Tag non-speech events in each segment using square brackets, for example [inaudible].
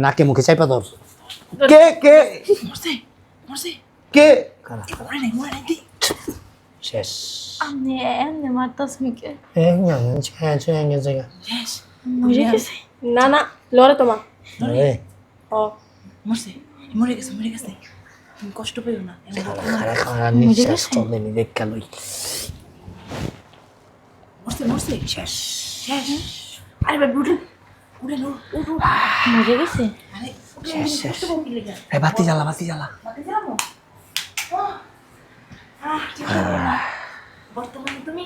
নাকে মুখে চাইপা ধর। কে কে? মরছে মরছে। কে? আরে মজে গেছে? বাতি জ্বালা বাতি জ্বালা। হ্যাঁ। বর্তমানে তুমি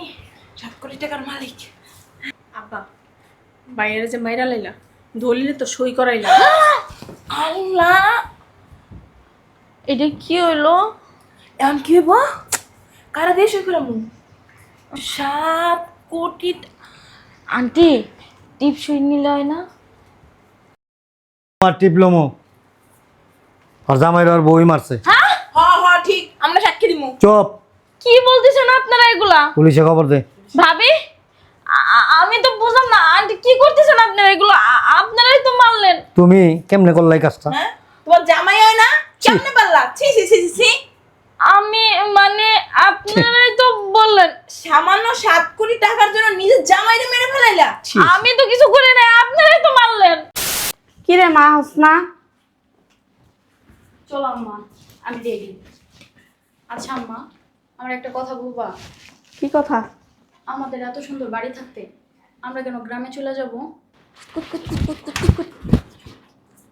সাত কোটি টাকার মালিক। আব্বা বাইরে যে মাইরা লাইলা দলিলে তো সই করাইলা। [gasps] আল্লাহ! এটা কি হইল? এখন কি হইব? কারা দিয়ে সই করামু? সাত কোটি আন্টি টিপ সই নিলে হয় না? আমার টিপলমো আর জামাইর আর বই মারছে। হ হ ঠিক। আমরা সাক্ষী দিমু। চুপ। কি বলতেছেন আপনারা এগুলা? পুলিশে খবর দে। ভাবি আ- আমি তো বুঝলাম না আন্টি কি করতেছেন আপনারা এগুলো? আ- আপনারাই তো মারলেন। তুমি কেমনে করলে এই কাজটা? হ্যাঁ? তোমার জামাই হয় না? কেমনে পারলা? ছি ছি ছি ছি, ছি। আমি মানে আপনারাই তো বললেন। সামান্য সাত কোটি টাকার জন্য নিজের জামাইরে মেরে ফেলাইলা? আমি তো কিছু করি নাই আপনারাই তো মারলেন। কি রে মা হোসনা? চলো আম্মা আমি রেডি আচ্ছা আম্মা আমার একটা কথা বলবা। কি কথা? আমাদের এত সুন্দর বাড়ি থাকতে আমরা কেন গ্রামে চলে যাব?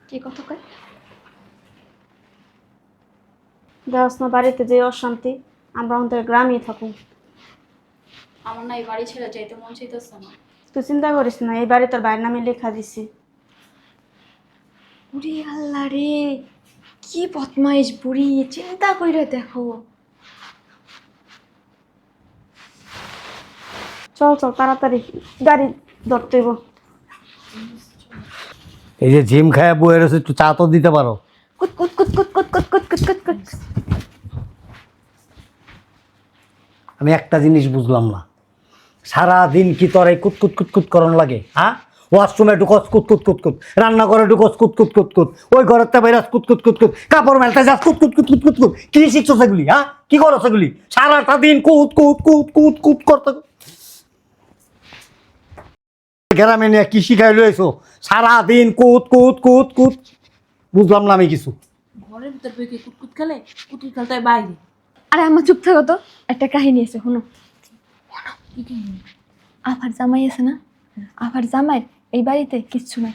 কি কথা কয়? দেওয়াস না বাড়িতে যে অশান্তি। আমরা আমাদের গ্রামেই থাকুন আমার না এই বাড়ি ছেড়ে যাইতে মন চাইতেছে না। তুই চিন্তা করিস না এই বাড়ি তোর বাইরের নামে লেখা দিছি। বুড়ি আল্লাহ রে কি বদমাইশ বুড়ি চিন্তা কইরা দেখো। চল চল তাড়াতাড়ি গাড়ি ধরতে হইব। এই যে জিম খায় বইয়ের একটু চা তো দিতে পারো। কুত কুত কুত কুত কুত কুত কুত কুত কুত কুত। আমি একটা জিনিস বুঝলাম না সারা দিন কি তোর এই কুত কুত কুত কুত করন লাগে হ্যাঁ ওয়াশরুমে একটু কস কুত কুত কুত কুত রান্না করে একটু কস কুত কুত কুত কুত ওই ঘরের তে বাইরাস কুত কুত কুত কুত কাপড় মেলতে যাস কুত কুত কুত কুত কুত কুত কি শিখছো সেগুলি হ্যাঁ কি করো সেগুলি সারাটা দিন কুত কুত কুত কুত কুত করতে গ্রামে নিয়ে কি শিখাই লইছো সারা দিন কুত কুত কুত কুত বুঝলাম না আমি কিছু ঘরের ভিতর বই কি কুটকুট খেলে কুটকুট খেলতে বাইরে আরে আমার চুপ থাকো তো। একটা কাহিনী আছে শোনো। আফার জামাই আছে না? আফার জামাই এই বাড়িতে কিচ্ছু নাই।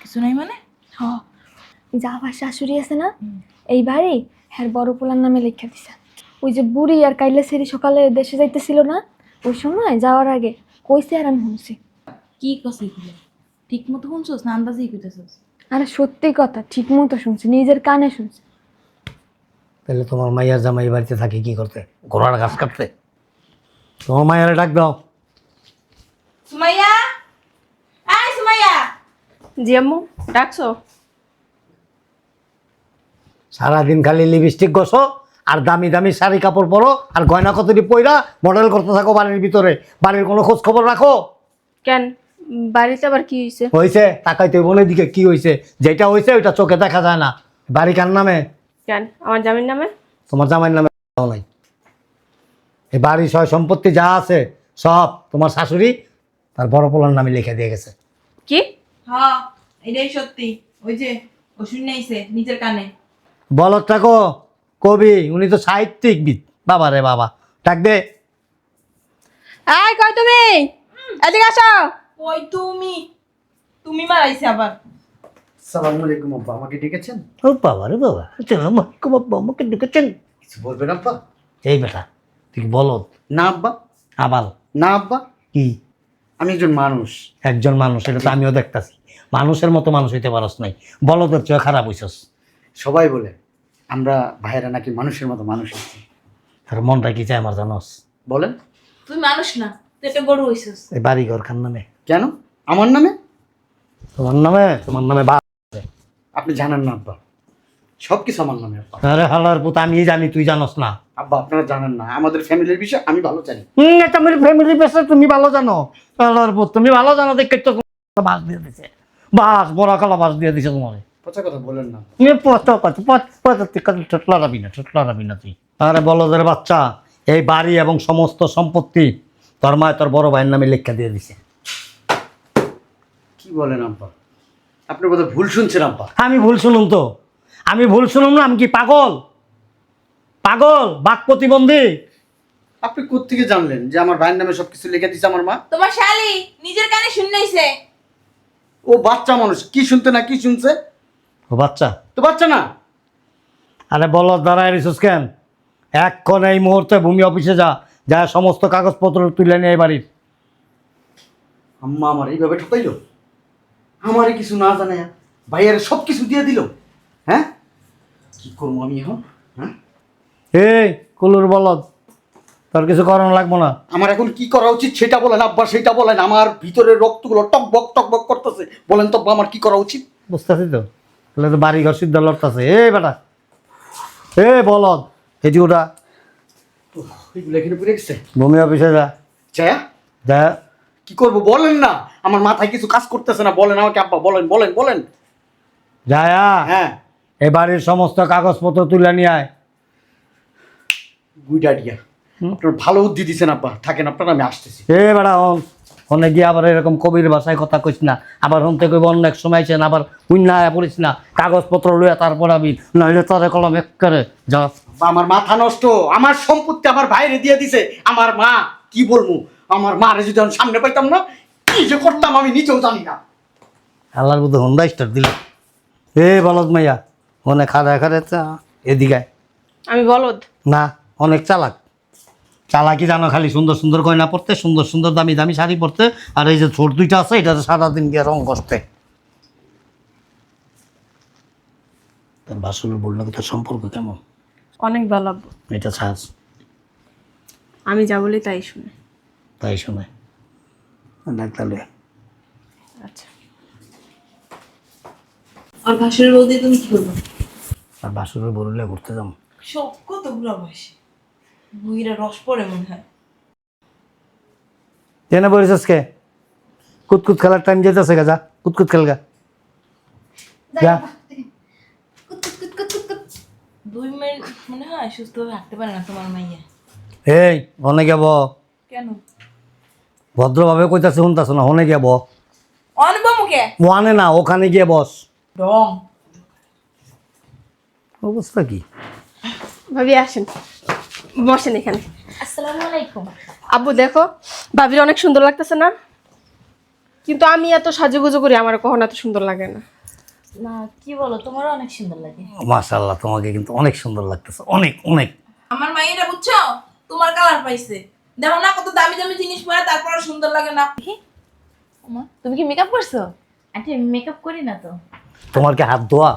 কিছু নাই মানে? হ ওই যে আফার শাশুড়ি আছে না এই বাড়ি হ্যার বড় পোলার নামে লেখা দিছে। ওই যে বুড়ি আর কাইলে সেরি সকালে দেশে যাইতেছিল না ওই সময় যাওয়ার আগে কইছে আর আমি শুনছি। কি কসে ঠিক মতো শুনছোস না আন্দাজেই কইতেছোস? আরে সত্যি কথা ঠিক মতো শুনছি নিজের কানে শুনছি। তাহলে তোমার মাইয়ার জামাই বাড়িতে থাকে কি করতে? ঘোড়ার ঘাস কাটতে। তোমার মায়ের ডাক দাও। সুমাইয়া? আয় সুমাইয়া! জি আম্মু ডাকছো? সারাদিন খালি লিপস্টিক ঘষো আর দামি দামি শাড়ি কাপড় পরো আর গয়না কতটি পয়রা মডেল করতে থাকো বাড়ির ভিতরে। বাড়ির কোনো খোঁজ খবর রাখো। কেন? বাড়িতে আবার কি হয়েছে হয়েছে তাকাইতে বোনের দিকে কি হয়েছে যেটা হয়েছে ওইটা চোখে দেখা যায় না। বাড়ি কার নামে? কেন? আমার জামিন নামে? তোমার জামাইয়ের নামে তাও নাই। এই বাড়ি সয় সম্পত্তি যা আছে সব তোমার শাশুড়ি তার বড় পোলার নামে লিখে দিয়ে গেছে। কি? হ্যাঁ এটাই সত্যি। ওই যে ও শুনাইছে নিজের কানে। বলত থাকো কবি উনি তো সাহিত্যিকবিদ। বাবা রে বাবা ডাক দে। এই কই তুমি? এদিকে আসো। ওই তুমি? তুমি মারাইছে আবার। সালাম আলাইকুম আব্বা। আমাকে ডেকেছেন? ও বাবা রে বাবা আচ্ছা, আমাকে ঢুকেছেন কিছু বলবেন আব্বা? এই বেটা তুই কি বলত না আব্বা। আবাল। না আব্বা? কি? আমি একজন মানুষ। একজন মানুষ এটা তো আমিও দেখতাছি। মানুষের মতো মানুষ হইতে পারস নাই। বলদের চেয়ে খারাপ হইছস। সবাই বলে আমরা ভাইয়েরা নাকি মানুষের মতো মানুষ আছি তার মনটা কি চায় আমার জানস? বলেন। তুই মানুষ না তুই একটা গরু হইছিস। এই বাড়ি ঘর খান নামে? কেন? আমার নামে? তোমার নামে? তোমার নামে বা আপনি জানেন না আব্বা। সব কিছু আমার নামে আব্বা। আরে হালার পুত আমি জানি তুই জানস না। আব্বা আপনারা জানেন না। আমাদের ফ্যামিলির বিষয় আমি ভালো জানি। হুম এটা আমার ফ্যামিলি পেশা তুমি ভালো জানো। হালার পুত তুমি ভালো জানো দেখে তো বাস দিয়ে দিছে। বাস বড় কালা বাস দিয়ে দিছে তোমার। পচা কথা বলেন না। পচ পচ পচ পচ তুই কাজে ঠোঁট লড়াবি না ঠোঁট লড়াবি না তুই। আরে বলদের বাচ্চা এই বাড়ি এবং সমস্ত সম্পত্তি তোর মায় তোর বড় ভাইয়ের নামে লেখা দিয়ে দিছে। কি বলেন আব্বা? আপনি বোধহয় ভুল শুনছেন আব্বা। আমি ভুল শুনুন তো। আমি ভুল শুনুন না আমি কি পাগল? পাগল বাক প্রতিবন্ধী। আপনি কোত্থেকে জানলেন যে আমার ভাইয়ের নামে সবকিছু লিখে দিছে আমার মা? তোমার শালি নিজের কানে শুনাইছে। ও বাচ্চা মানুষ কি শুনতে না কি শুনছে? ও বাচ্চা? তো বাচ্চা না? আরে বল দাঁড়ায় রিসোস কেন? এক্ষণ এই মুহূর্তে ভূমি অফিসে যা যা সমস্ত কাগজপত্র তুলে নিয়ে এই বাড়ির। আম্মা আমার এইভাবে ঠকাইল? আমারই কিছু না জানে ভাইয়ের সব কিছু দিয়ে দিল। হ্যাঁ? কি করব আমি এখন? হ্যাঁ? এই কুলুর বলদ তোর কিছু করানো লাগবো না। আমার এখন কি করা উচিত সেটা বলেন আব্বা সেটা বলেন। আমার ভিতরের রক্তগুলো টকবক টকবক করতেছে। বলেন তো আমার কি করা উচিত? বুঝতেছি তো। তাহলে তো বাড়ি ঘর সিদ্ধ লড়তেছে। এ বেটা এ বলদ এই ওটা। এগুলো এখানে পড়ে গেছে? ভূমি অফিসে যা। জয়া যা। কি করব? বলেন না। আমার মাথায় কিছু কাজ করতেছে না। বলেন আমাকে আব্বা বলেন বলেন বলেন। হ্যাঁ। এই বাড়ির সমস্ত কাগজপত্র তুলে নিয়ে আয়। গুড আইডিয়া আপনার ভালো বুদ্ধি দিচ্ছেন আব্বা। থাকেন আপনারা আমি আসতেছি। এ বেড়া হন ফোনে গিয়ে আবার এরকম কবির ভাষায় কথা কইস না। আবার হন থেকে অন্য এক সময় আইছেন আবার উন্না পড়িস না। কাগজপত্র লইয়া তারপর আমি নইলে তোরে কলম এক করে যা আমার মাথা নষ্ট। আমার সম্পত্তি আমার ভাইরে দিয়ে দিছে। আমার মা কি বলব? আমার মা যদি আমি সামনে পাইতাম না কি যে করতাম আমি নিজেও জানি না। আল্লাহর বুদ্ধ হন্ডা স্টার দিল। এ বলদ মাইয়া মনে খাদা খাদা এদিকে আমি বলদ? না অনেক চালাক। চালাকি জানো খালি সুন্দর সুন্দর গয়না পরতে সুন্দর সুন্দর দামি দামি শাড়ি পরতে আর এই যে ছোট দুইটা আছে এটা সারাদিন গিয়ে রং করতে। তোর বাসুর বলল তোর সম্পর্ক কেমন? অনেক ভালো। এটা ছাড়। আমি যা বলি তাই শুনে। তাই শোনে। আচ্ছা। আর ভাসুরের বৌদি তুমি কি করব? আর বাসুরের বললে ঘুরতে যাম কত বুড়া বয়সে। বুড়িরা রস পড়ে মনে হয়। বলিস কে কুতকুত খেলার টাইম যেতেছে গা যা। কুতকুত খেল গা। যা। দুই মিনিট মনে হয় সুস্থভাবে হাঁটতে পারে না তোমার মাইয়া। এই অনেক যাব কেন? ভদ্রভাবে কইতাছে শুনতাছ না? হনে গিয়ে ব অনব মুখে? ওয়ানে না ওখানে গিয়ে বস। ডং অবস্থা কি? ভাবি আসেন। বসেন এখানে। আসসালামু আলাইকুম। আব্বু দেখো ভাবির অনেক সুন্দর লাগতেছে না? কিন্তু আমি এত সাজুগুজু করি আমার কখনো এত সুন্দর লাগে না। না কি বলো তোমারও অনেক সুন্দর লাগে। মাশাল্লাহ তোমাকে কিন্তু অনেক সুন্দর লাগতেছে। অনেক অনেক। আমার মাইয়াটা বুঝছ? তোমার কালার পাইছে। দেখো না কত দামি দামি জিনিস পরে তারপরে সুন্দর লাগে না। তুমি কি মেকআপ করছ? আন্টি মেকআপ করি না তো। তোমার কি হাত ধোয়া?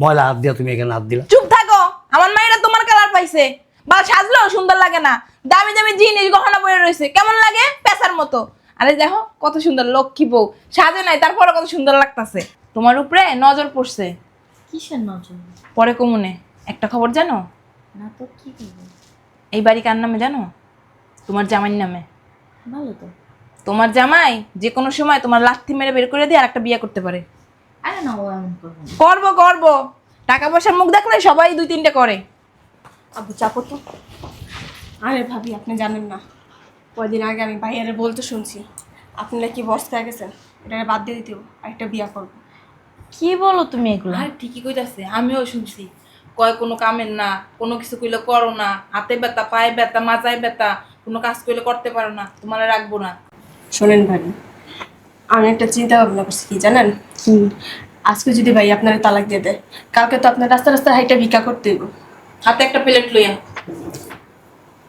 ময়লা হাত দিয়া তুমি এখানে হাত দিলা। চুপ থাকো আমার মাইয়াটা তোমার কালার পাইছে। বা সাজলেও সুন্দর লাগে না। দামি দামি জিনিস গহনা পরে রয়েছে কেমন লাগে? পেশার মতো। আরে দেখো কত সুন্দর লক্ষ্মী বউ। সাজে নাই তারপরে কত সুন্দর লাগতাছে। তোমার উপরে নজর পড়ছে। কিসের নজর? পরে কমুনে। একটা খবর জানো? না তো কি এই বাড়ি কার নামে জানো? তোমার জামাইর নামে? ভালো তো। তোমার জামাই যে কোনো সময় তোমার লাথি মেরে বের করে দিয়ে আর একটা বিয়ে করতে পারে। আরে না ও এমন করব না। করব করব। টাকা পয়সার মুখ দেখলে সবাই দুই তিনটে করে। আব্বু চাপো তো আরে ভাবি আপনি জানেন না। কয়দিন আগে আমি ভাইয়ারে বলতে শুনছি। আপনি নাকি বস্তায় গেছেন। এটা বাদ দিয়ে দিতেও একটা বিয়া করব। কি বলো তুমি এগুলো? আর ঠিকই কইতাছে আমিও শুনছি। কয় কোনো কামের না কোনো কিছু কইলে করো না। হাতে ব্যথা পায়ে ব্যথা মাজায় ব্যথা। কোনো কাজ করলে করতে পারো না তোমার রাখব না। শোনেন ভাবি আমি একটা চিন্তা ভাবনা করছি কি জানেন? কি? আজকে যদি ভাই আপনার তালাক দিয়ে দেয় কালকে তো আপনার রাস্তা রাস্তা হাইটা ভিক্ষা করতে হইব। হাতে একটা প্লেট লইয়া।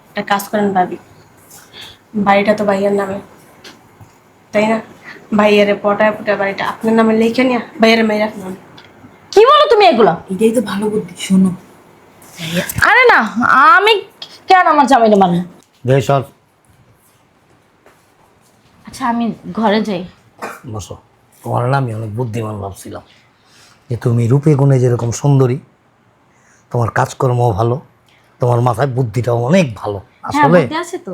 একটা কাজ করেন ভাবি বাড়িটা তো ভাইয়ার নামে। তাই না? ভাইয়ারে পটায় পটায় বাড়িটা আপনার নামে লিখে নিয়ে ভাইয়ারে মেয়ে রাখলাম কি বলো তুমি এগুলো? এটাই তো ভালো বুদ্ধি শোনো। আরে না আমি কেন আমার জামাইটা মানবো দে সর আচ্ছা আমি ঘরে যাই। বসো। তোমার না আমি অনেক বুদ্ধিমান ভাবছিলাম যে তুমি রূপে গুণে যেরকম সুন্দরী তোমার কাজকর্মও ভালো তোমার মাথায় বুদ্ধিটাও অনেক ভালো। হ্যাঁ আসলে আছে তো।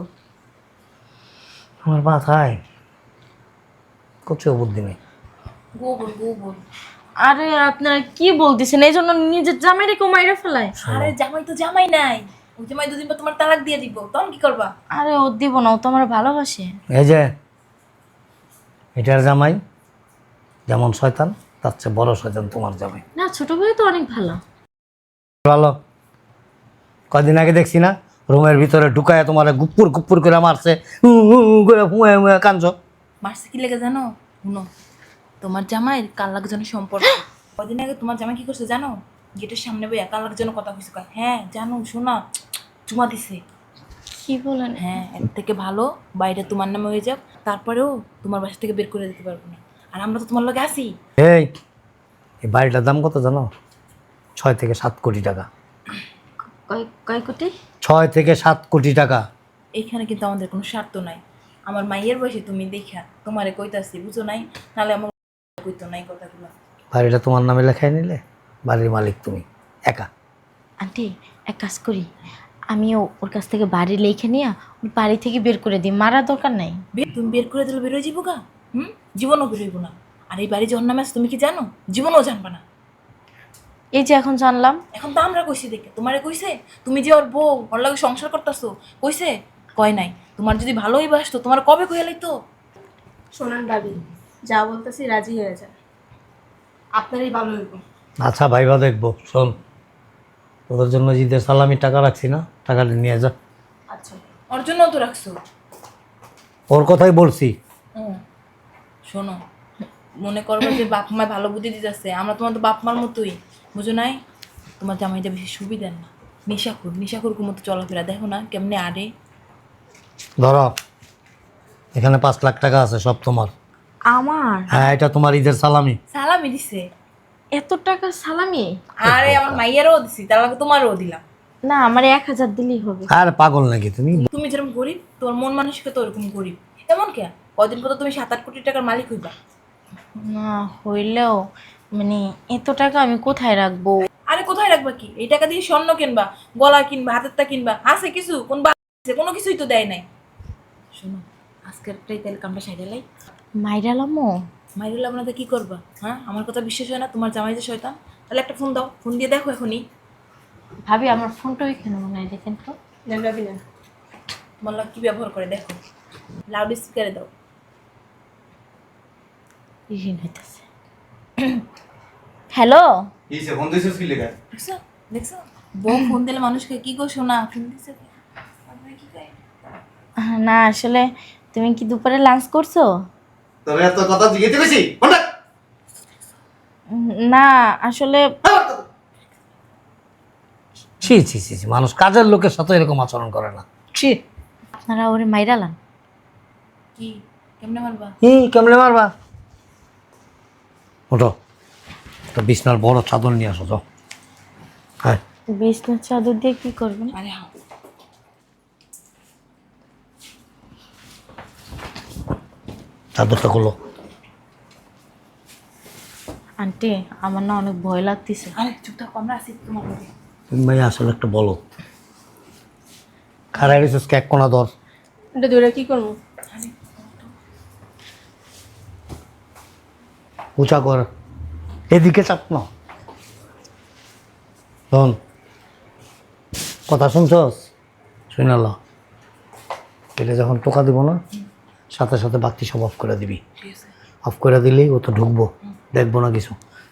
আমার মাথায় কোথাও বুদ্ধি নেই। গোবর গোবর। আরে আপনারা কি বলতেছেন? এই জন্য নিজের জামাইটাকে মাইরে ফেলায়। আরে জামাই তো জামাই নাই। ওই জামাই দুদিন পর তোমার তালাক দিয়ে দিব। তখন কি করবা? আরে ও দিব না ও তো আমার ভালোবাসে। এই যে এটার জামাই যেমন শয়তান তার চেয়ে বড় শয়তান তোমার জামাই। না ছোট ভাই তো অনেক ভালো। ভালো। কদিন আগে দেখছি না রুমের ভিতরে ঢুকায় তোমার গুপ্পুর গুপ্পুর করে মারছে। হু হু হু করে হুয়ে হুয়ে কাঁদছো। মারছে কি লেগে জানো? শুনো তোমার জামাইয়ের কাল লাগ যেন সম্পর্ক। [gasps] কদিন আগে তোমার জামাই কি করছে জানো? গেটের সামনে বইয়া কাল লাগ যেন কথা কইছে কয়, হ্যাঁ জানো শোনা চুমা দিছে। কি বলেন? হ্যাঁ এর থেকে ভালো বাইরে তোমার নামে হয়ে যাক তারপরেও তোমার বাসা থেকে বের করে দিতে পারব না। আর আমরা তো তোমার লগে আছি। এই এই বাড়িটার দাম কত জানো? ছয় থেকে সাত কোটি টাকা। কয় কয় কোটি? ছয় থেকে সাত কোটি টাকা। এখানে কিন্তু আমাদের কোনো স্বার্থ নাই। আমার মাইয়ের বয়সে তুমি দেখা তোমারে কইতাছি বুঝো নাই? নাহলে আমার কইতো নাই কথাগুলো। বাড়িটা তোমার নামে লেখাই নিলে? বাড়ির মালিক তুমি একা। আন্টি এক কাজ করি। আমিও ওর কাছ থেকে বাড়ি লেখে নিয়ে ওর বাড়ি থেকে বের করে দিই মারা দরকার নাই। তুমি বের করে দিলে বেরোয় যাব গা? হুম? জীবনও বেরোইব না। আর এই বাড়ি যখন নামে আছে তুমি কি জানো? জীবনও জানবা না। এই যে এখন জানলাম। এখন তো আমরা কইছি দেখে তোমারে কইছে তুমি যে ওর বউ ওর লাগে সংসার করতেছো কইছে? কয় নাই। তোমার যদি ভালোই বাসতো তোমার কবে কইয়া লাইতো? শোনান ভাবি যা বলতেছি রাজি হয়ে যান আপনারই ভালো হইব। আচ্ছা ভাইবা দেখব। শোন তোদের জন্য জিদের সালামি টাকা রাখছি না টাকাটা নিয়ে যা। আচ্ছা। ওর জন্য তো রাখছো? ওর কথাই বলছি। শোনো মনে করব যে বাপ মা ভালো বুদ্ধি দিতেছে। আমরা তোমার তো বাপ মার মতোই বুঝো নাই? তোমার জামাইটা বেশি সুবিধার না। নিশাখুর নিশাখুর মতো চলাফেরা দেখো না কেমনে আরে। ধরো এখানে পাঁচ লাখ টাকা আছে সব তোমার। আমার? হ্যাঁ এটা তোমার ঈদের সালামি। সালামি দিছে? এত টাকা সালামি? আরে আমার মাইয়ারও দিছি তার লাগে তোমারও দিলাম। না আমার এক হাজার দিলেই হবে। আর পাগল নাকি তুমি? তুমি যেরকম গরিব তোর মন মানুষকে তো ওরকম গরিব। এমন কে? কদিন পর তুমি সাত আট কোটি টাকার মালিক হইবা। না হইলেও মানে এত টাকা আমি কোথায় রাখব? আরে কোথায় রাখবা কি? এই টাকা দিয়ে স্বর্ণ কিনবা গলা কিনবা হাতেরটা কিনবা আছে কিছু? কোন বা আছে, কোনো কিছুই তো দেয় নাই। শোনো আজকের তাহলে কামটা সাইডালাই মাইরালামো মাইরুল আপনাদের কি করবা? হ্যাঁ? আমার কথা বিশ্বাস হয় না তোমার জামাই যে শয়তান। তাহলে একটা ফোন দাও ফোন দিয়ে দেখো এখনই। ভাবি আমার ফোনটা ওইখানে মনে হয় দেখেন তো। নেন ভাবি নেন তোমার লোক কি ব্যবহার করে দেখো। লাউড স্পিকারে দাও। ঋণ হইতেছে। হ্যালো? ফোন দিছিস কি লেখা দেখছ? দেখছ? বউ ফোন দিলে মানুষকে কি গো শোনা ফোন দিছে কি? কয়? না আসলে তুমি কি দুপুরে লাঞ্চ করছ? তোর এত কথা জিজ্ঞেস কোনটা না আসলে ছি ছি ছি ছি, মানুষ কাজের লোকের সাথে এরকম আচরণ করে না। ছি। আপনারা ওরে কি? কেমনে মারবা? ই কেমনে মারবা? ওঠো। বিছনার বড় চাদর নিয়ে আসো তো হ্যাঁ। বিছনার চাদর দিয়ে কি করবেন? আরে হ্যাঁ চাদরটা করল। আন্টি আমার না অনেক ভয় লাগতেছে। আরে চুপ থাকো আমরা আছি তোমার তুমি ভাই আসলে একটা বলো। খারাই রেছিস এক কোনা দর এটা দূরে কি করব? উঁচা কর। এদিকে চাপ না। শোন। কথা শুনছস? শুনাল এটা যখন টোকা দিব না সাথে সাথে বাতি সব অফ করে দিবি। অফ করে দিলেই ও তো ঢুকবো দেখব না কিছু।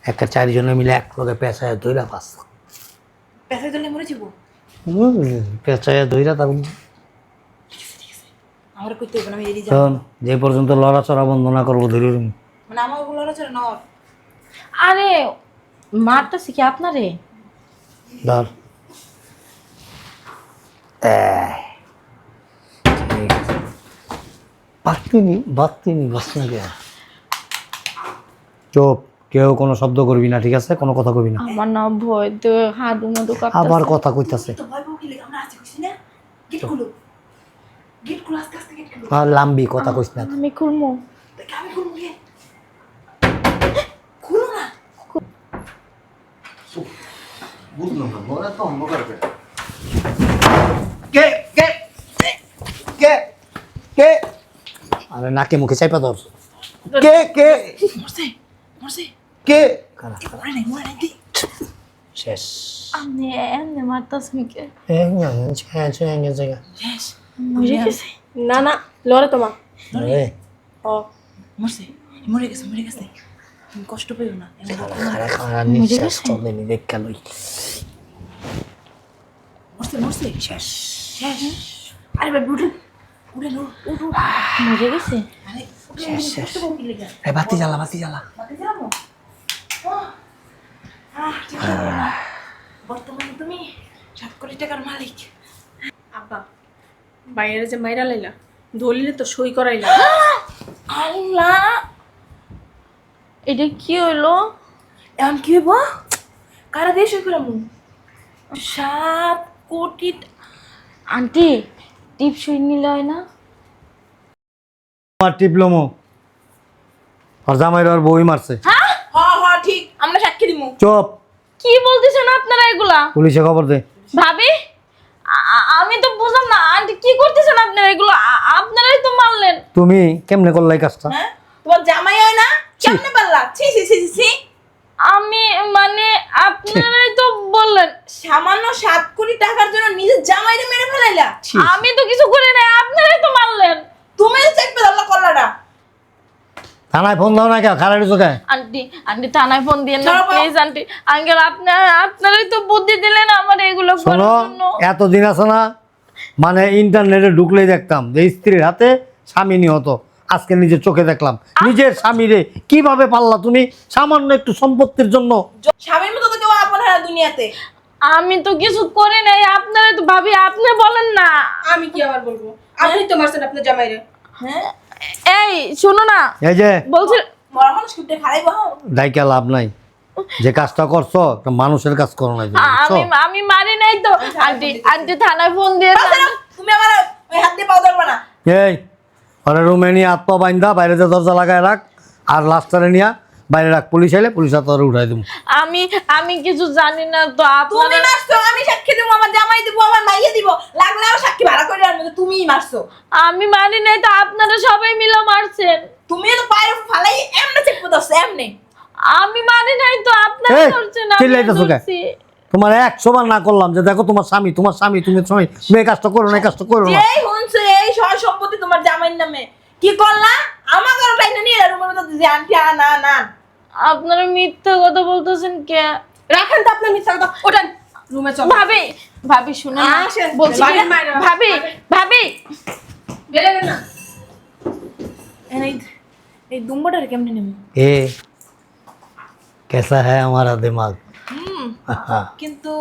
একটা চারজনে মিলে এক লগে পেঁচায় দইরা পাস দিলে পেঁচায় যাব। শোন যে পর্যন্ত লড়াচড়া বন্ধ না করব ধরে মানে। আরে মারতেছি কি আপনারে? ধর। বাতিনি বাতিনি বাস না কে? চুপ কেউ কোনো শব্দ করবি না ঠিক আছে? কোনো কথা কবি না। আমার না ভয় তো হাডু মাডু আবার কথা কইতাছে। তো ভয় পাও আমরা আছি কইছি না? গেট খুলো। গেট খুলো আস্তে আস্তে গেট খুলো। আর লাম্বি কথা কইস না। আমি খুলবো দেখে আমি খুলবো গিয়ে খুলো না। বুঝলাম না বড় তো অন্ধকার করে কে কে? কে? কে? আরে নাকে মুখে চাইপা ধর। কে কে? মরছে মরছে। কে? খারাপ মরে নাই মরে নাই। শেষ। আপনি এমনি মারতাছেন কে? এই না, ছয় ছয় গেছে গা। শেষ। মরে গেছে। না না লড়ে তোমা। ও মরছে মরে গেছে মরে গেছে। কষ্ট পেও না। এমন মরছে মরছে। শেষ। শেষ। আরে গেছে? বাতি জ্বালা বাতি জ্বালা। করো না বর্তমানে তুমি সাত কোটি টাকার মালিক। আব্বা বাইরে যে মাইরা লাইলা দলিলে তো সই করাইলা। [gasps] আল্লাহ! এটা কি হইল? এখন কি হইব? কারা দিয়ে সই করামু? সাত কোটি আন্টি টিপ সই নিলে হয় না? আমার টিপলমো আর জামাইর আর বই মারছে। হ্যাঁ? হ্যাঁ হ্যাঁ ঠিক। আমরা সাক্ষী দিমু। চুপ। কি বলতেছেন আপনারা এগুলা? পুলিশে খবর দে। ভাবি আ- আমি তো বুঝলাম না আন্টি কি করতেছেন আপনারা এগুলো? আ- আপনারাই তো মারলেন। তুমি কেমনে করলে এই কাজটা? হ্যাঁ? তোমার জামাই হয় না? কেমনে পারলা? ছি ছি ছি ছি, ছি। আমি মানে আপনারাই তো বললেন। সামান্য সাত কোটি টাকার জন্য নিজের জামাইরে মেরে ফেলাইলা। আমি তো কিছু করি নাই আপনারাই তো মারলেন তুমি চেকবে আল্লাহ কল্লাটা থানায় ফোন দাও না কেউ খারাপ চোখে। আন্টি আন্টি থানায় ফোন দিয়ে না প্লিজ আন্টি। আঙ্কেল আপনার আপনারাই তো বুদ্ধি দিলেন আমার এগুলো শোনো করার জন্য। এতদিন আছে না মানে ইন্টারনেটে ঢুকলেই দেখতাম যে স্ত্রীর হাতে স্বামী নিহত। আজকে নিজের চোখে দেখলাম। নিজের স্বামীরে কীভাবে পারলা তুমি? সামান্য একটু সম্পত্তির জন্য। স্বামীর মতো তো কেউ আপন হয় না দুনিয়াতে। আমি তো কিছু করি নাই আপনারাই তো ভাবি আপনি বলেন না। আমি কি আবার বলব? আপনি তো মারছেন আপনার জামাইরে। হ্যাঁ? এই শুনো না। এই যে। বলছি মরা মানুষ কুটে খারাইব ডাইকা লাভ নাই। যে কাজটা করছ মানুষের কাজ করো না আমি আমি মারি নাই তো। আন্টি আন্টি থানায় ফোন দিয়ে না তুমি আমার ওই হাত দিয়ে পাও ধরবা না। এই ওরা রুমে নিয়ে হাত বাইন্দা বাইরে দরজা লাগায় রাখ আর লাস্টারে নিয়ে বাইরে রাখ পুলিশ আইলে পুলিশ হাত ধরে উঠাই দেবো আমি আমি কিছু জানি না তো তুমি মারছো আমি সাক্ষী দিব আমার জামাই দিব আমার মাইয়ে দিব। লাগলে আমার সাক্ষী ভাড়া করে আনব তুমিই মারছো। আমি মারি নাই তো আপনারা সবাই মিলে মারছেন। তুমি তো পায়ের ফালাই এমনি চেপে ধরছো এমনি। আমি মারি নাই তো আপনারা এই, করছেন আমি চিল্লাইতেছো কে? তোমার একশো বার না করলাম যে দেখো তোমার স্বামী তোমার স্বামী তুমি স্বামী তুমি এই কাজটা করো না এই কাজটা করো না। যেই শুনছো এই সয় সম্পত্তি তোমার জামাইয়ের নামে। কি করলা? আমার কারও টাইনা আন্টি মিথ্যা কথা বলতেছেন কে রাখেন তো আপনার মিথ্যা কথা ওঠেন রুমে চলো ভাবি ভাবি বলছি ভাবি ভাবি না কেসা দিমাগ কিন্তু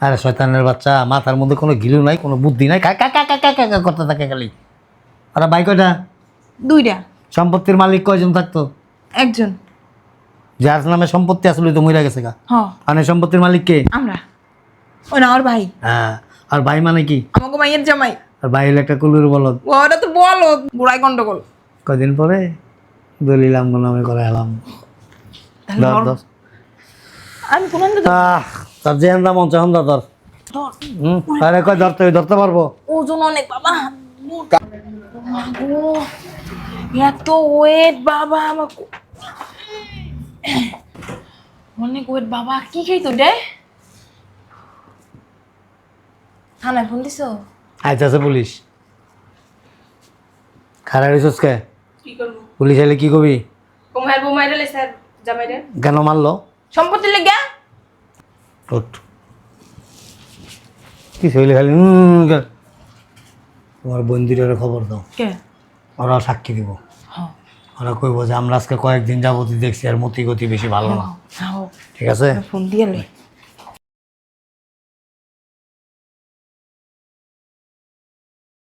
আরে শয়তানের বাচ্চা মাথার মধ্যে কোনো গিলু নাই কোনো বুদ্ধি নাই কা কাকা কা কা কা করতে থাকে খালি আরে ভাই কয়টা? দুইটা। সম্পত্তির মালিক কয়জন থাকতো? একজন। যার নামে সম্পত্তি আসলে তো গেছে গা। হ। মানে সম্পত্তির মালিক কে? আমরা। ওই না ভাই। হ্যাঁ। আর ভাই মানে কি? আমাকে মাইয়ের জামাই। আর ভাই হলো একটা কুলুর বলদ। ওরা তো বলো বুড়াই গন্ডগোল। কদিন পরে? দলিলাম নামে করে এলাম। দর দর। আমি কোন তোর যে মন চাহন ধর হুম? আরে কয় ধরতে ধরতে পারব? ওজন অনেক বাবা। ও এত ওয়েট বাবা আমার অনেক ওয়েট বাবা কি খাই তো রে থানায় ফোন দিছো আইতাছে পুলিশ খারা রিসোর্স কে কি করব পুলিশ এলে কি কবি কোমায়ের বউ মাইরা লাইছে আর জামাইরে কেন মারলো সম্পত্তি লেগে কি শৈলে খালি। তোমার বন্দিরের খবর দাও। কে? ওরা সাক্ষী দিব। হ্যাঁ। ওরা কইব যে আমরা আজকে কয়েকদিন যাবতী দেখছি আর মতি গতি বেশি ভালো না। হ্যাঁ ঠিক আছে? ফোন দিয়ে লই